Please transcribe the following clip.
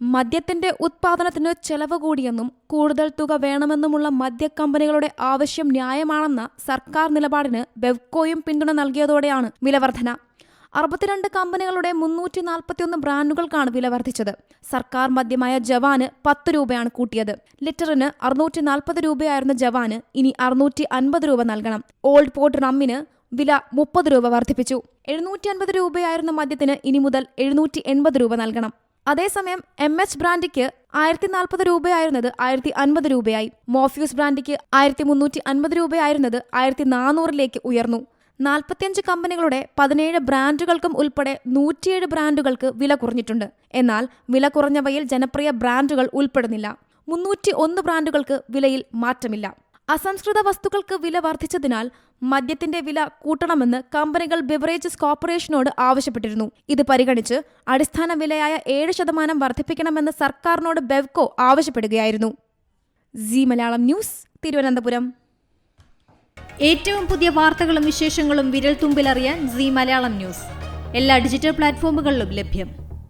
മദ്യത്തിന്റെ ഉത്പാദനത്തിന് ചെലവ് കൂടിയെന്നും കൂടുതൽ തുക വേണമെന്നുമുള്ള മദ്യക്കമ്പനികളുടെ ആവശ്യം ന്യായമാണെന്ന സർക്കാർ നിലപാടിന് ബെവ്കോയും പിന്തുണ നൽകിയതോടെയാണ് വിലവർധന. അറുപത്തിരണ്ട് കമ്പനികളുടെ മുന്നൂറ്റി നാൽപ്പത്തിയൊന്ന് ബ്രാൻഡുകൾക്കാണ് വില വർദ്ധിച്ചത്. സർക്കാർ മദ്യമായ ജവാന് പത്ത് രൂപയാണ് കൂട്ടിയത്. ലിറ്ററിന് അറുന്നൂറ്റി നാൽപ്പത് രൂപയായിരുന്ന ജവാന് ഇനി അറുന്നൂറ്റി അൻപത് രൂപ നൽകണം. ഓൾഡ് പോർട്ട് റമ്മിന് വില മുപ്പത് രൂപ വർദ്ധിപ്പിച്ചു. എഴുന്നൂറ്റി അൻപത് രൂപയായിരുന്ന മദ്യത്തിന് ഇനി മുതൽ എഴുന്നൂറ്റി എൺപത് രൂപ നൽകണം. അതേസമയം എം എച്ച് ബ്രാൻഡിക്ക് ആയിരത്തി നാൽപ്പത് രൂപയായിരുന്നത് ആയിരത്തി അൻപത് രൂപയായി. മോഫ്യൂസ് ബ്രാൻഡിക്ക് ആയിരത്തി മുന്നൂറ്റി അൻപത് രൂപയായിരുന്നത് ആയിരത്തി നാനൂറിലേക്ക് ഉയർന്നു. നാൽപ്പത്തിയഞ്ച് കമ്പനികളുടെ പതിനേഴ് ബ്രാൻഡുകൾക്കും ഉൾപ്പെടെ നൂറ്റിയേഴ് ബ്രാൻഡുകൾക്ക് വില കുറഞ്ഞിട്ടുണ്ട്. എന്നാൽ വില കുറഞ്ഞവയിൽ ജനപ്രിയ ബ്രാൻഡുകൾ ഉൾപ്പെടുന്നില്ല. മുന്നൂറ്റി ഒന്ന് ബ്രാൻഡുകൾക്ക് വിലയിൽ മാറ്റമില്ല. അസംസ്കൃത വസ്തുക്കൾക്ക് വില വർദ്ധിച്ചതിനാൽ മദ്യത്തിന്റെ വില കൂട്ടണമെന്ന് കമ്പനികൾ ബിവറേജസ് കോർപ്പറേഷനോട് ആവശ്യപ്പെട്ടിരുന്നു. ഇത് പരിഗണിച്ച് അടിസ്ഥാന വിലയായ ഏഴ് ശതമാനം വർദ്ധിപ്പിക്കണമെന്ന് സർക്കാരിനോട് ബെവ്കോ ആവശ്യപ്പെടുകയായിരുന്നു. C Malayalam news Thiruvananthapuram. ഏറ്റവും പുതിയ വാർത്തകളും വിശേഷങ്ങളും വിരൽ തുമ്പിലറിയാൻ സി മലയാളം ന്യൂസ്. എല്ലാ ഡിജിറ്റൽ പ്ലാറ്റ്ഫോമുകളിലും ലഭ്യം.